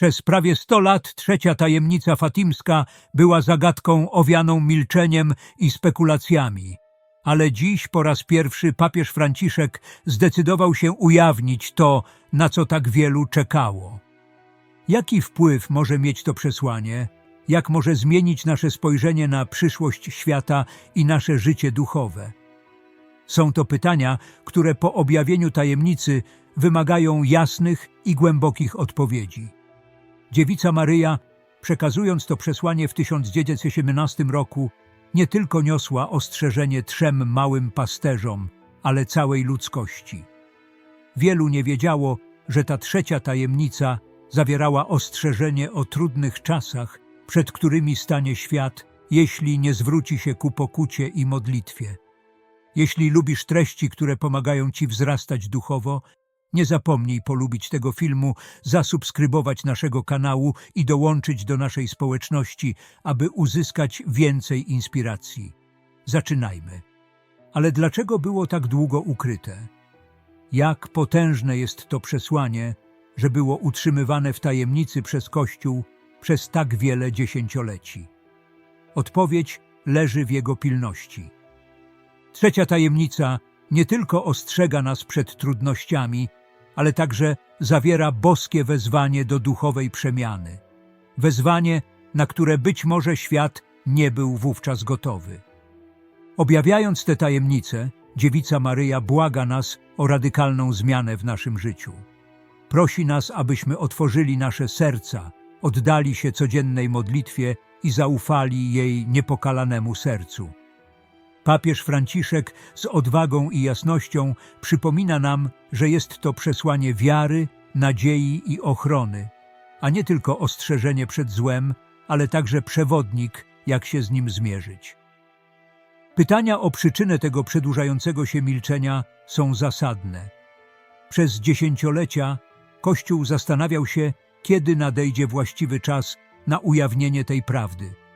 Przez prawie sto lat trzecia tajemnica fatimska była zagadką owianą milczeniem i spekulacjami. Ale dziś po raz pierwszy papież Franciszek zdecydował się ujawnić to, na co tak wielu czekało. Jaki wpływ może mieć to przesłanie? Jak może zmienić nasze spojrzenie na przyszłość świata i nasze życie duchowe? Są to pytania, które po objawieniu tajemnicy wymagają jasnych i głębokich odpowiedzi. Dziewica Maryja, przekazując to przesłanie w 1917 roku, nie tylko niosła ostrzeżenie trzem małym pasterzom, ale całej ludzkości. Wielu nie wiedziało, że ta trzecia tajemnica zawierała ostrzeżenie o trudnych czasach, przed którymi stanie świat, jeśli nie zwróci się ku pokucie i modlitwie. Jeśli lubisz treści, które pomagają Ci wzrastać duchowo, nie zapomnij polubić tego filmu, zasubskrybować naszego kanału i dołączyć do naszej społeczności, aby uzyskać więcej inspiracji. Zaczynajmy. Ale dlaczego było tak długo ukryte? Jak potężne jest to przesłanie, że było utrzymywane w tajemnicy przez Kościół przez tak wiele dziesięcioleci? Odpowiedź leży w jego pilności. Trzecia tajemnica nie tylko ostrzega nas przed trudnościami, ale także zawiera boskie wezwanie do duchowej przemiany. Wezwanie, na które być może świat nie był wówczas gotowy. Objawiając te tajemnice, dziewica Maryja błaga nas o radykalną zmianę w naszym życiu. Prosi nas, abyśmy otworzyli nasze serca, oddali się codziennej modlitwie i zaufali jej niepokalanemu sercu. Papież Franciszek z odwagą i jasnością przypomina nam, że jest to przesłanie wiary, nadziei i ochrony, a nie tylko ostrzeżenie przed złem, ale także przewodnik, jak się z nim zmierzyć. Pytania o przyczynę tego przedłużającego się milczenia są zasadne. Przez dziesięciolecia Kościół zastanawiał się, kiedy nadejdzie właściwy czas na ujawnienie tej prawdy.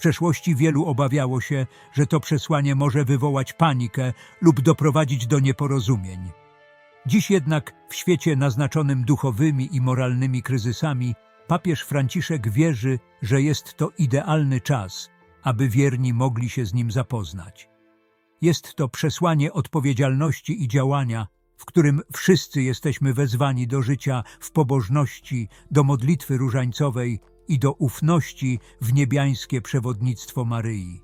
Przeszłości wielu obawiało się, że to przesłanie może wywołać panikę lub doprowadzić do nieporozumień. Dziś jednak w świecie naznaczonym duchowymi i moralnymi kryzysami papież Franciszek wierzy, że jest to idealny czas, aby wierni mogli się z nim zapoznać. Jest to przesłanie odpowiedzialności i działania, w którym wszyscy jesteśmy wezwani do życia w pobożności, do modlitwy różańcowej i do ufności w niebiańskie przewodnictwo Maryi.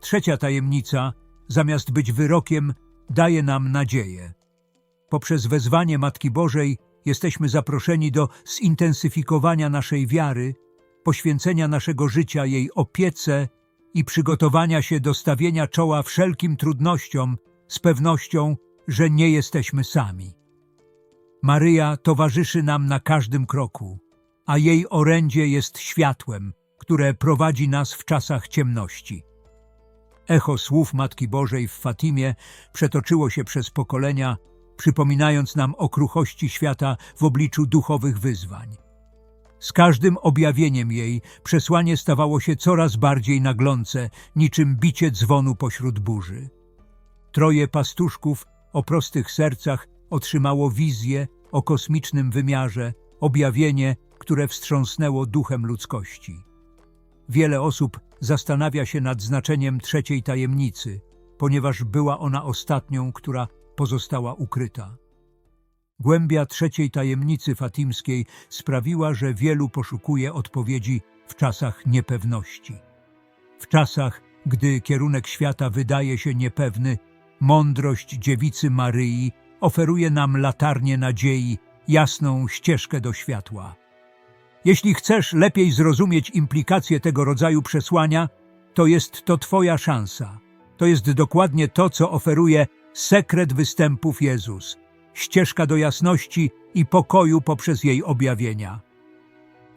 Trzecia tajemnica, zamiast być wyrokiem, daje nam nadzieję. Poprzez wezwanie Matki Bożej jesteśmy zaproszeni do zintensyfikowania naszej wiary, poświęcenia naszego życia jej opiece i przygotowania się do stawienia czoła wszelkim trudnościom z pewnością, że nie jesteśmy sami. Maryja towarzyszy nam na każdym kroku, a jej orędzie jest światłem, które prowadzi nas w czasach ciemności. Echo słów Matki Bożej w Fatimie przetoczyło się przez pokolenia, przypominając nam o kruchości świata w obliczu duchowych wyzwań. Z każdym objawieniem jej przesłanie stawało się coraz bardziej naglące, niczym bicie dzwonu pośród burzy. Troje pastuszków o prostych sercach otrzymało wizję o kosmicznym wymiarze, objawienie, które wstrząsnęło duchem ludzkości. Wiele osób zastanawia się nad znaczeniem trzeciej tajemnicy, ponieważ była ona ostatnią, która pozostała ukryta. Głębia trzeciej tajemnicy fatimskiej sprawiła, że wielu poszukuje odpowiedzi w czasach niepewności. W czasach, gdy kierunek świata wydaje się niepewny, mądrość dziewicy Maryi oferuje nam latarnię nadziei, jasną ścieżkę do światła. Jeśli chcesz lepiej zrozumieć implikacje tego rodzaju przesłania, to jest to Twoja szansa. To jest dokładnie to, co oferuje sekret występów Jezus, ścieżka do jasności i pokoju poprzez jej objawienia.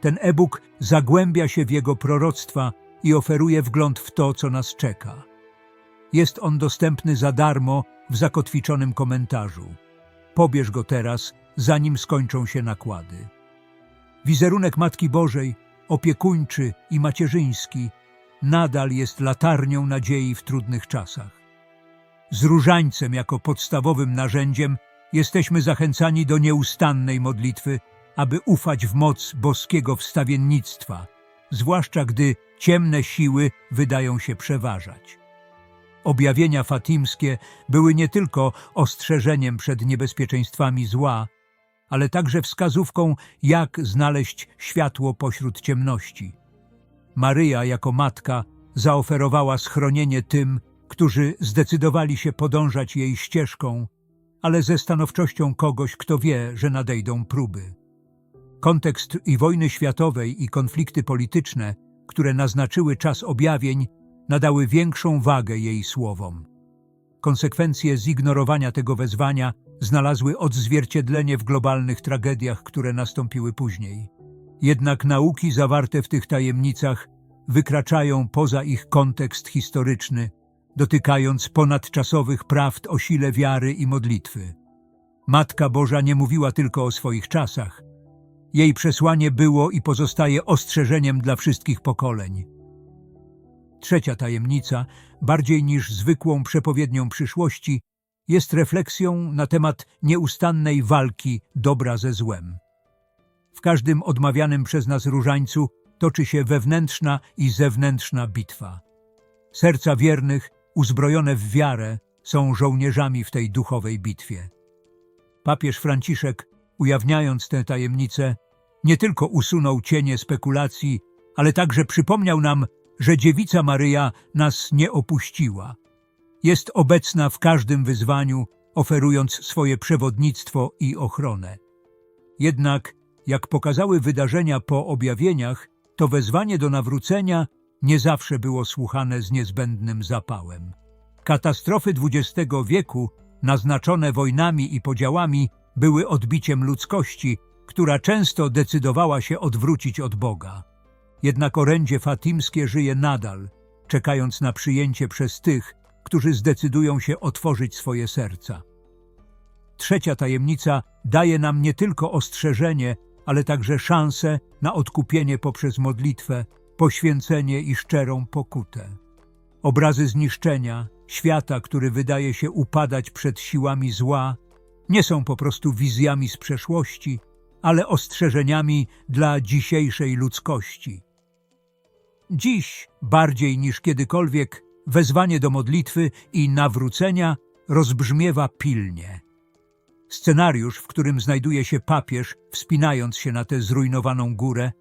Ten e-book zagłębia się w jego proroctwa i oferuje wgląd w to, co nas czeka. Jest on dostępny za darmo w zakotwiczonym komentarzu. Pobierz go teraz, zanim skończą się nakłady. Wizerunek Matki Bożej, opiekuńczy i macierzyński, nadal jest latarnią nadziei w trudnych czasach. Z różańcem jako podstawowym narzędziem jesteśmy zachęcani do nieustannej modlitwy, aby ufać w moc boskiego wstawiennictwa, zwłaszcza gdy ciemne siły wydają się przeważać. Objawienia fatimskie były nie tylko ostrzeżeniem przed niebezpieczeństwami zła, ale także wskazówką, jak znaleźć światło pośród ciemności. Maryja jako matka zaoferowała schronienie tym, którzy zdecydowali się podążać jej ścieżką, ale ze stanowczością kogoś, kto wie, że nadejdą próby. Kontekst i wojny światowej i konflikty polityczne, które naznaczyły czas objawień, nadały większą wagę jej słowom. Konsekwencje zignorowania tego wezwania znalazły odzwierciedlenie w globalnych tragediach, które nastąpiły później. Jednak nauki zawarte w tych tajemnicach wykraczają poza ich kontekst historyczny, dotykając ponadczasowych prawd o sile wiary i modlitwy. Matka Boża nie mówiła tylko o swoich czasach. Jej przesłanie było i pozostaje ostrzeżeniem dla wszystkich pokoleń. Trzecia tajemnica, bardziej niż zwykłą przepowiednią przyszłości, jest refleksją na temat nieustannej walki dobra ze złem. W każdym odmawianym przez nas różańcu toczy się wewnętrzna i zewnętrzna bitwa. Serca wiernych, uzbrojone w wiarę, są żołnierzami w tej duchowej bitwie. Papież Franciszek, ujawniając tę tajemnicę, nie tylko usunął cienie spekulacji, ale także przypomniał nam, że dziewica Maryja nas nie opuściła. Jest obecna w każdym wyzwaniu, oferując swoje przewodnictwo i ochronę. Jednak, jak pokazały wydarzenia po objawieniach, to wezwanie do nawrócenia nie zawsze było słuchane z niezbędnym zapałem. Katastrofy XX wieku, naznaczone wojnami i podziałami, były odbiciem ludzkości, która często decydowała się odwrócić od Boga. Jednak orędzie fatimskie żyje nadal, czekając na przyjęcie przez tych, którzy zdecydują się otworzyć swoje serca. Trzecia tajemnica daje nam nie tylko ostrzeżenie, ale także szansę na odkupienie poprzez modlitwę, poświęcenie i szczerą pokutę. Obrazy zniszczenia, świata, który wydaje się upadać przed siłami zła, nie są po prostu wizjami z przeszłości, ale ostrzeżeniami dla dzisiejszej ludzkości. Dziś, bardziej niż kiedykolwiek, wezwanie do modlitwy i nawrócenia rozbrzmiewa pilnie. Scenariusz, w którym znajduje się papież, wspinając się na tę zrujnowaną górę,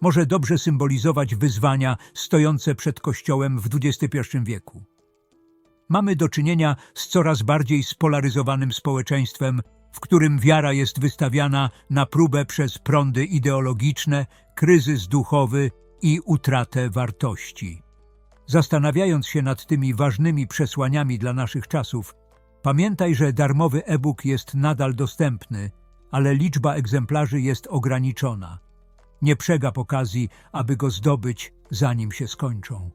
może dobrze symbolizować wyzwania stojące przed Kościołem w XXI wieku. Mamy do czynienia z coraz bardziej spolaryzowanym społeczeństwem, w którym wiara jest wystawiana na próbę przez prądy ideologiczne, kryzys duchowy i utratę wartości. Zastanawiając się nad tymi ważnymi przesłaniami dla naszych czasów, pamiętaj, że darmowy e-book jest nadal dostępny, ale liczba egzemplarzy jest ograniczona. Nie przegap okazji, aby go zdobyć, zanim się skończą.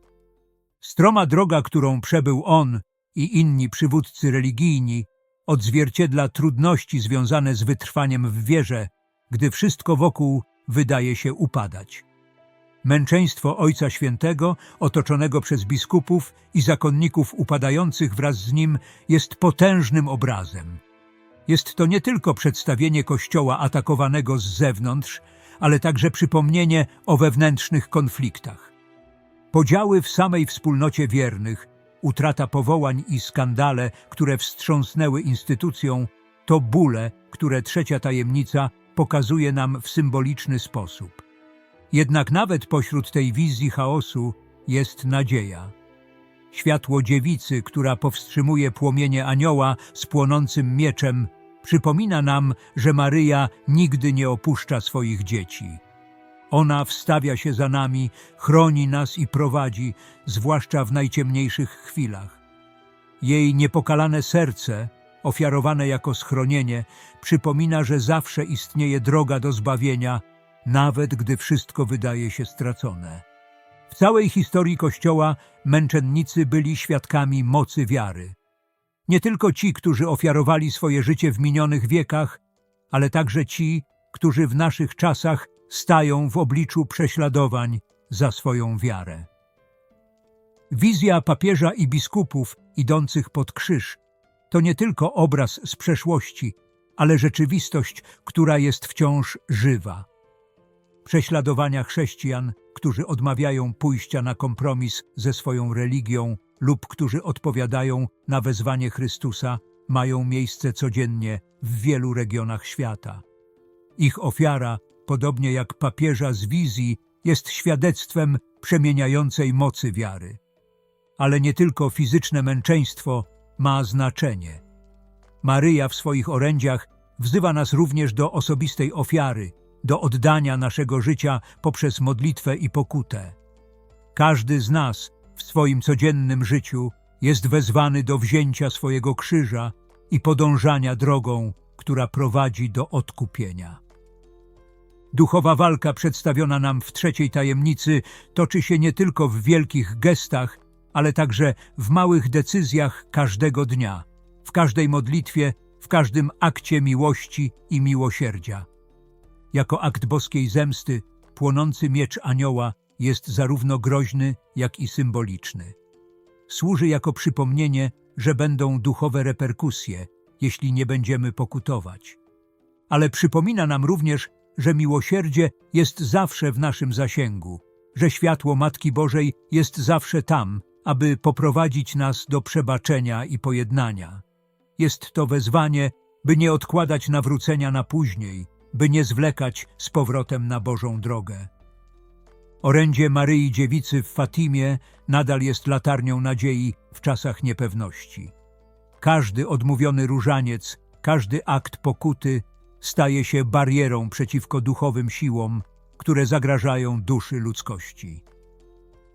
Stroma droga, którą przebył on i inni przywódcy religijni, odzwierciedla trudności związane z wytrwaniem w wierze, gdy wszystko wokół wydaje się upadać. Męczeństwo Ojca Świętego, otoczonego przez biskupów i zakonników upadających wraz z nim, jest potężnym obrazem. Jest to nie tylko przedstawienie Kościoła atakowanego z zewnątrz, ale także przypomnienie o wewnętrznych konfliktach. Podziały w samej wspólnocie wiernych, utrata powołań i skandale, które wstrząsnęły instytucją, to bóle, które trzecia tajemnica pokazuje nam w symboliczny sposób. Jednak nawet pośród tej wizji chaosu jest nadzieja. Światło dziewicy, która powstrzymuje płomienie anioła z płonącym mieczem, przypomina nam, że Maryja nigdy nie opuszcza swoich dzieci. Ona wstawia się za nami, chroni nas i prowadzi, zwłaszcza w najciemniejszych chwilach. Jej niepokalane serce, ofiarowane jako schronienie, przypomina, że zawsze istnieje droga do zbawienia, nawet gdy wszystko wydaje się stracone. W całej historii Kościoła męczennicy byli świadkami mocy wiary. Nie tylko ci, którzy ofiarowali swoje życie w minionych wiekach, ale także ci, którzy w naszych czasach stają w obliczu prześladowań za swoją wiarę. Wizja papieża i biskupów idących pod krzyż to nie tylko obraz z przeszłości, ale rzeczywistość, która jest wciąż żywa. Prześladowania chrześcijan, którzy odmawiają pójścia na kompromis ze swoją religią lub którzy odpowiadają na wezwanie Chrystusa, mają miejsce codziennie w wielu regionach świata. Ich ofiara, podobnie jak papieża z wizji, jest świadectwem przemieniającej mocy wiary. Ale nie tylko fizyczne męczeństwo ma znaczenie. Maryja w swoich orędziach wzywa nas również do osobistej ofiary, do oddania naszego życia poprzez modlitwę i pokutę. Każdy z nas w swoim codziennym życiu jest wezwany do wzięcia swojego krzyża i podążania drogą, która prowadzi do odkupienia. Duchowa walka przedstawiona nam w trzeciej tajemnicy toczy się nie tylko w wielkich gestach, ale także w małych decyzjach każdego dnia, w każdej modlitwie, w każdym akcie miłości i miłosierdzia. Jako akt boskiej zemsty, płonący miecz anioła jest zarówno groźny, jak i symboliczny. Służy jako przypomnienie, że będą duchowe reperkusje, jeśli nie będziemy pokutować. Ale przypomina nam również, że miłosierdzie jest zawsze w naszym zasięgu, że światło Matki Bożej jest zawsze tam, aby poprowadzić nas do przebaczenia i pojednania. Jest to wezwanie, by nie odkładać nawrócenia na później, by nie zwlekać z powrotem na Bożą drogę. Orędzie Maryi Dziewicy w Fatimie nadal jest latarnią nadziei w czasach niepewności. Każdy odmówiony różaniec, każdy akt pokuty staje się barierą przeciwko duchowym siłom, które zagrażają duszy ludzkości.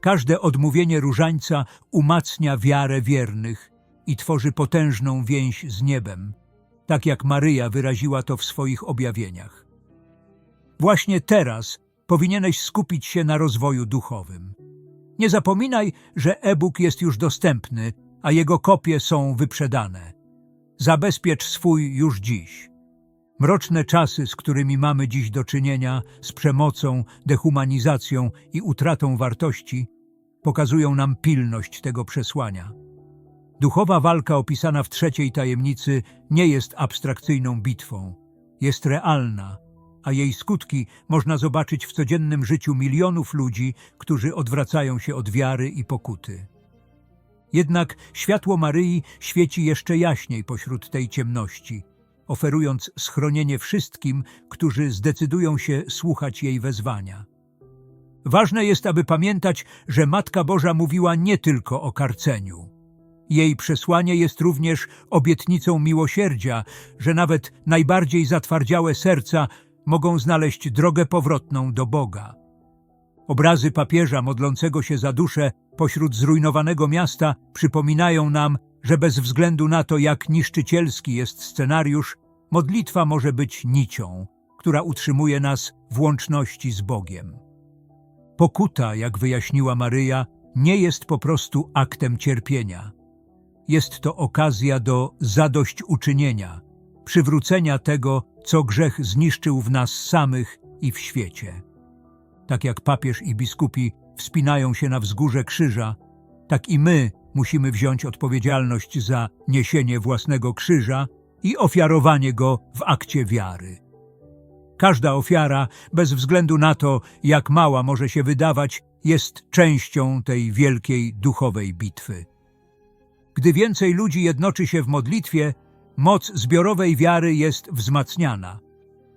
Każde odmówienie różańca umacnia wiarę wiernych i tworzy potężną więź z niebem, tak jak Maryja wyraziła to w swoich objawieniach. Właśnie teraz powinieneś skupić się na rozwoju duchowym. Nie zapominaj, że e-book jest już dostępny, a jego kopie są wyprzedane. Zabezpiecz swój już dziś. Mroczne czasy, z którymi mamy dziś do czynienia, z przemocą, dehumanizacją i utratą wartości, pokazują nam pilność tego przesłania. Duchowa walka opisana w trzeciej tajemnicy nie jest abstrakcyjną bitwą. Jest realna, a jej skutki można zobaczyć w codziennym życiu milionów ludzi, którzy odwracają się od wiary i pokuty. Jednak światło Maryi świeci jeszcze jaśniej pośród tej ciemności, oferując schronienie wszystkim, którzy zdecydują się słuchać jej wezwania. Ważne jest, aby pamiętać, że Matka Boża mówiła nie tylko o karceniu. Jej przesłanie jest również obietnicą miłosierdzia, że nawet najbardziej zatwardziałe serca mogą znaleźć drogę powrotną do Boga. Obrazy papieża modlącego się za duszę pośród zrujnowanego miasta przypominają nam, że bez względu na to, jak niszczycielski jest scenariusz, modlitwa może być nicią, która utrzymuje nas w łączności z Bogiem. Pokuta, jak wyjaśniła Maryja, nie jest po prostu aktem cierpienia. Jest to okazja do zadośćuczynienia, przywrócenia tego, co grzech zniszczył w nas samych i w świecie. Tak jak papież i biskupi wspinają się na wzgórze krzyża, tak i my musimy wziąć odpowiedzialność za niesienie własnego krzyża i ofiarowanie go w akcie wiary. Każda ofiara, bez względu na to, jak mała może się wydawać, jest częścią tej wielkiej duchowej bitwy. Gdy więcej ludzi jednoczy się w modlitwie, moc zbiorowej wiary jest wzmacniana.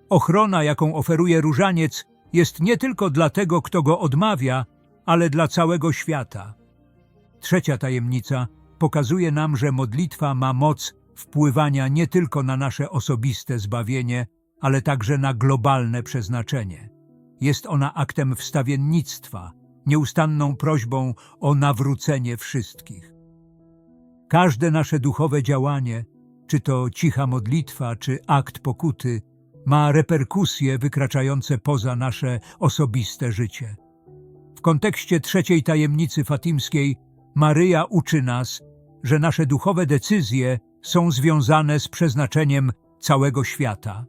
Ochrona, jaką oferuje różaniec, jest nie tylko dla tego, kto go odmawia, ale dla całego świata. Trzecia tajemnica pokazuje nam, że modlitwa ma moc wpływania nie tylko na nasze osobiste zbawienie, ale także na globalne przeznaczenie. Jest ona aktem wstawiennictwa, nieustanną prośbą o nawrócenie wszystkich. Każde nasze duchowe działanie, czy to cicha modlitwa, czy akt pokuty, ma reperkusje wykraczające poza nasze osobiste życie. W kontekście trzeciej tajemnicy fatimskiej Maryja uczy nas, że nasze duchowe decyzje są związane z przeznaczeniem całego świata.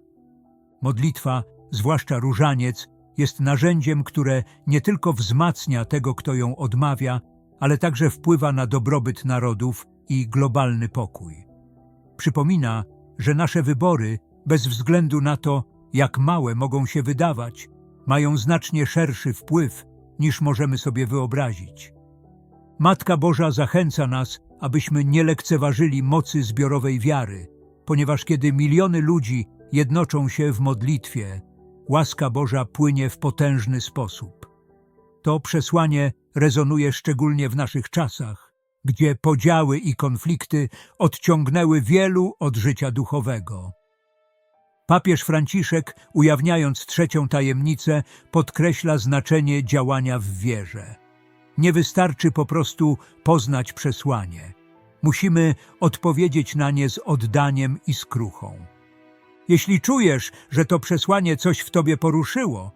Modlitwa, zwłaszcza różaniec, jest narzędziem, które nie tylko wzmacnia tego, kto ją odmawia, ale także wpływa na dobrobyt narodów i globalny pokój. Przypomina, że nasze wybory bez względu na to, jak małe mogą się wydawać, mają znacznie szerszy wpływ, niż możemy sobie wyobrazić. Matka Boża zachęca nas, abyśmy nie lekceważyli mocy zbiorowej wiary, ponieważ kiedy miliony ludzi jednoczą się w modlitwie, łaska Boża płynie w potężny sposób. To przesłanie rezonuje szczególnie w naszych czasach, gdzie podziały i konflikty odciągnęły wielu od życia duchowego. Papież Franciszek, ujawniając trzecią tajemnicę, podkreśla znaczenie działania w wierze. Nie wystarczy po prostu poznać przesłanie. Musimy odpowiedzieć na nie z oddaniem i skruchą. Jeśli czujesz, że to przesłanie coś w tobie poruszyło,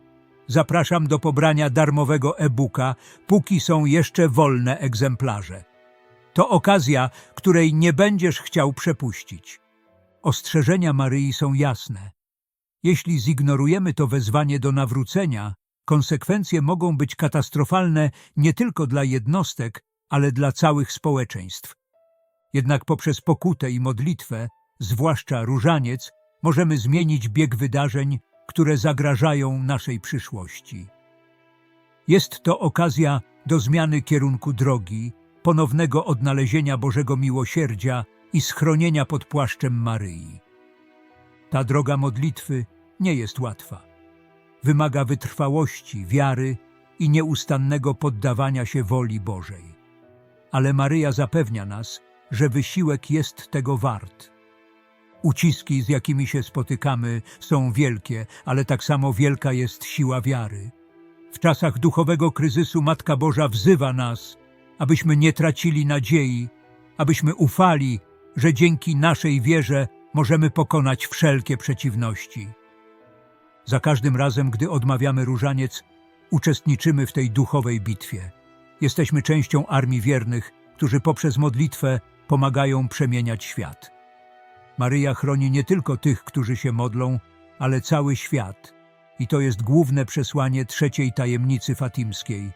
zapraszam do pobrania darmowego e-booka, póki są jeszcze wolne egzemplarze. To okazja, której nie będziesz chciał przepuścić. Ostrzeżenia Maryi są jasne. Jeśli zignorujemy to wezwanie do nawrócenia, konsekwencje mogą być katastrofalne nie tylko dla jednostek, ale dla całych społeczeństw. Jednak poprzez pokutę i modlitwę, zwłaszcza różaniec, możemy zmienić bieg wydarzeń, które zagrażają naszej przyszłości. Jest to okazja do zmiany kierunku drogi, ponownego odnalezienia Bożego miłosierdzia i schronienia pod płaszczem Maryi. Ta droga modlitwy nie jest łatwa. Wymaga wytrwałości, wiary i nieustannego poddawania się woli Bożej. Ale Maryja zapewnia nas, że wysiłek jest tego wart. Uciski, z jakimi się spotykamy, są wielkie, ale tak samo wielka jest siła wiary. W czasach duchowego kryzysu Matka Boża wzywa nas, abyśmy nie tracili nadziei, abyśmy ufali, że dzięki naszej wierze możemy pokonać wszelkie przeciwności. Za każdym razem, gdy odmawiamy różaniec, uczestniczymy w tej duchowej bitwie. Jesteśmy częścią armii wiernych, którzy poprzez modlitwę pomagają przemieniać świat. Maryja chroni nie tylko tych, którzy się modlą, ale cały świat. I to jest główne przesłanie trzeciej tajemnicy fatimskiej.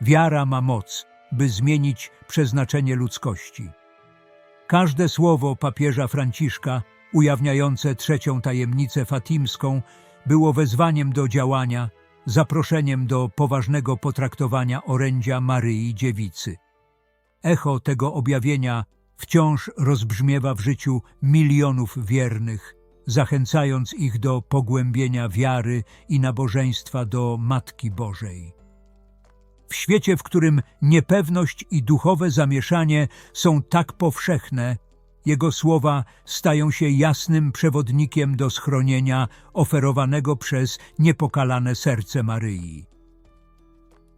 Wiara ma moc, by zmienić przeznaczenie ludzkości. Każde słowo papieża Franciszka, ujawniające trzecią tajemnicę fatimską, było wezwaniem do działania, zaproszeniem do poważnego potraktowania orędzia Maryi Dziewicy. Echo tego objawienia wciąż rozbrzmiewa w życiu milionów wiernych, zachęcając ich do pogłębienia wiary i nabożeństwa do Matki Bożej. W świecie, w którym niepewność i duchowe zamieszanie są tak powszechne, jego słowa stają się jasnym przewodnikiem do schronienia oferowanego przez niepokalane serce Maryi.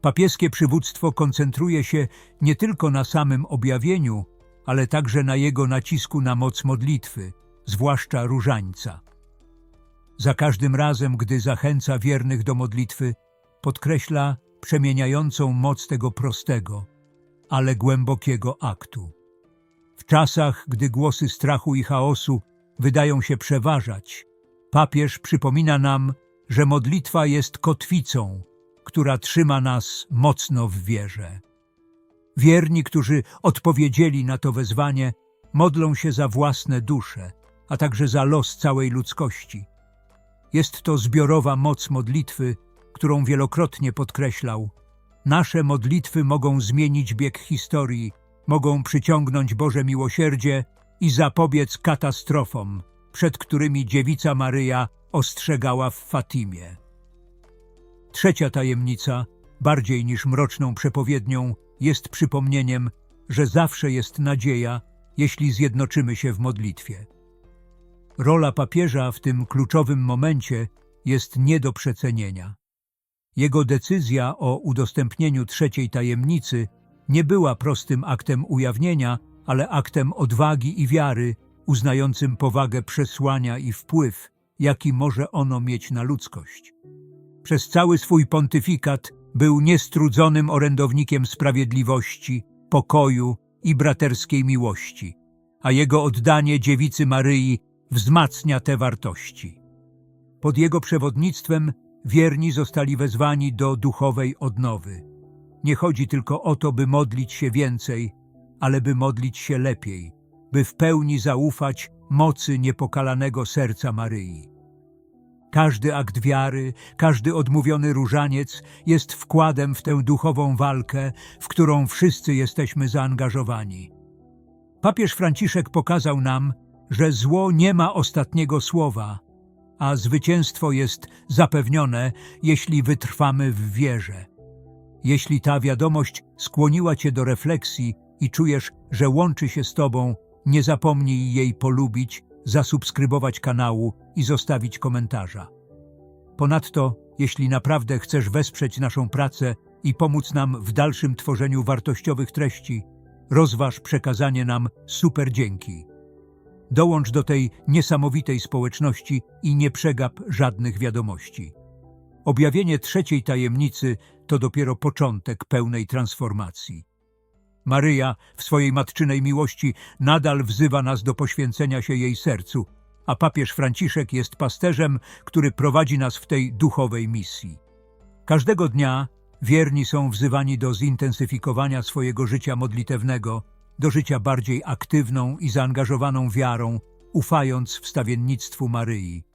Papieskie przywództwo koncentruje się nie tylko na samym objawieniu, ale także na jego nacisku na moc modlitwy, zwłaszcza różańca. Za każdym razem, gdy zachęca wiernych do modlitwy, podkreśla przemieniającą moc tego prostego, ale głębokiego aktu. W czasach, gdy głosy strachu i chaosu wydają się przeważać, papież przypomina nam, że modlitwa jest kotwicą, która trzyma nas mocno w wierze. Wierni, którzy odpowiedzieli na to wezwanie, modlą się za własne dusze, a także za los całej ludzkości. Jest to zbiorowa moc modlitwy, którą wielokrotnie podkreślał. Nasze modlitwy mogą zmienić bieg historii, mogą przyciągnąć Boże miłosierdzie i zapobiec katastrofom, przed którymi dziewica Maryja ostrzegała w Fatimie. Trzecia tajemnica, bardziej niż mroczną przepowiednią, jest przypomnieniem, że zawsze jest nadzieja, jeśli zjednoczymy się w modlitwie. Rola papieża w tym kluczowym momencie jest nie do przecenienia. Jego decyzja o udostępnieniu trzeciej tajemnicy nie była prostym aktem ujawnienia, ale aktem odwagi i wiary, uznającym powagę przesłania i wpływ, jaki może ono mieć na ludzkość. Przez cały swój pontyfikat był niestrudzonym orędownikiem sprawiedliwości, pokoju i braterskiej miłości, a jego oddanie dziewicy Maryi wzmacnia te wartości. Pod jego przewodnictwem wierni zostali wezwani do duchowej odnowy. Nie chodzi tylko o to, by modlić się więcej, ale by modlić się lepiej, by w pełni zaufać mocy niepokalanego serca Maryi. Każdy akt wiary, każdy odmówiony różaniec jest wkładem w tę duchową walkę, w którą wszyscy jesteśmy zaangażowani. Papież Franciszek pokazał nam, że zło nie ma ostatniego słowa, a zwycięstwo jest zapewnione, jeśli wytrwamy w wierze. Jeśli ta wiadomość skłoniła Cię do refleksji i czujesz, że łączy się z Tobą, nie zapomnij jej polubić, zasubskrybować kanału i zostawić komentarza. Ponadto, jeśli naprawdę chcesz wesprzeć naszą pracę i pomóc nam w dalszym tworzeniu wartościowych treści, rozważ przekazanie nam super dzięki. Dołącz do tej niesamowitej społeczności i nie przegap żadnych wiadomości. Objawienie trzeciej tajemnicy to dopiero początek pełnej transformacji. Maryja w swojej matczynej miłości nadal wzywa nas do poświęcenia się jej sercu, a papież Franciszek jest pasterzem, który prowadzi nas w tej duchowej misji. Każdego dnia wierni są wzywani do zintensyfikowania swojego życia modlitewnego, do życia bardziej aktywną i zaangażowaną wiarą, ufając wstawiennictwu Maryi.